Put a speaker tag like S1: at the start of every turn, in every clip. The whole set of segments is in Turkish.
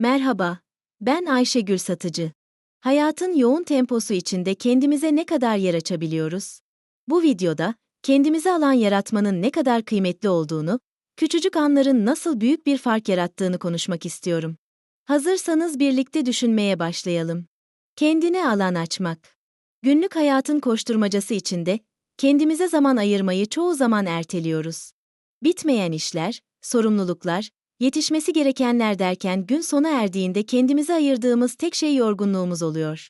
S1: Merhaba, ben Ayşegül Satıcı. Hayatın yoğun temposu içinde kendimize ne kadar yer açabiliyoruz? Bu videoda, kendimize alan yaratmanın ne kadar kıymetli olduğunu, küçücük anların nasıl büyük bir fark yarattığını konuşmak istiyorum. Hazırsanız birlikte düşünmeye başlayalım. Kendine alan açmak. Günlük hayatın koşturmacası içinde, kendimize zaman ayırmayı çoğu zaman erteliyoruz. Bitmeyen işler, sorumluluklar, yetişmesi gerekenler derken gün sona erdiğinde kendimize ayırdığımız tek şey yorgunluğumuz oluyor.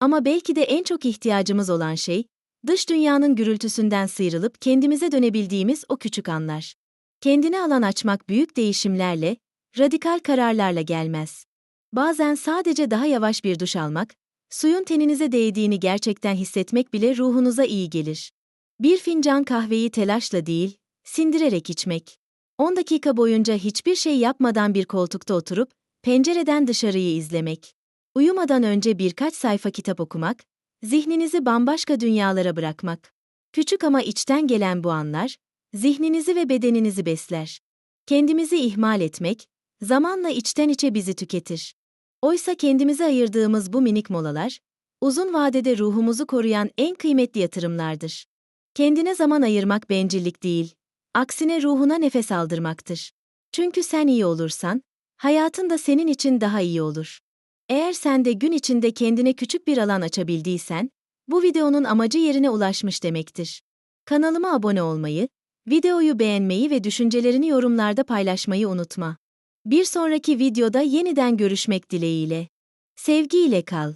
S1: Ama belki de en çok ihtiyacımız olan şey, dış dünyanın gürültüsünden sıyrılıp kendimize dönebildiğimiz o küçük anlar. Kendine alan açmak büyük değişimlerle, radikal kararlarla gelmez. Bazen sadece daha yavaş bir duş almak, suyun teninize değdiğini gerçekten hissetmek bile ruhunuza iyi gelir. Bir fincan kahveyi telaşla değil, sindirerek içmek. 10 dakika boyunca hiçbir şey yapmadan bir koltukta oturup, pencereden dışarıyı izlemek. Uyumadan önce birkaç sayfa kitap okumak, zihninizi bambaşka dünyalara bırakmak. Küçük ama içten gelen bu anlar, zihninizi ve bedeninizi besler. Kendimizi ihmal etmek, zamanla içten içe bizi tüketir. Oysa kendimize ayırdığımız bu minik molalar, uzun vadede ruhumuzu koruyan en kıymetli yatırımlardır. Kendine zaman ayırmak bencillik değil, aksine ruhuna nefes aldırmaktır. Çünkü sen iyi olursan, hayatın da senin için daha iyi olur. Eğer sen de gün içinde kendine küçük bir alan açabildiysen, bu videonun amacı yerine ulaşmış demektir. Kanalıma abone olmayı, videoyu beğenmeyi ve düşüncelerini yorumlarda paylaşmayı unutma. Bir sonraki videoda yeniden görüşmek dileğiyle. Sevgiyle kal.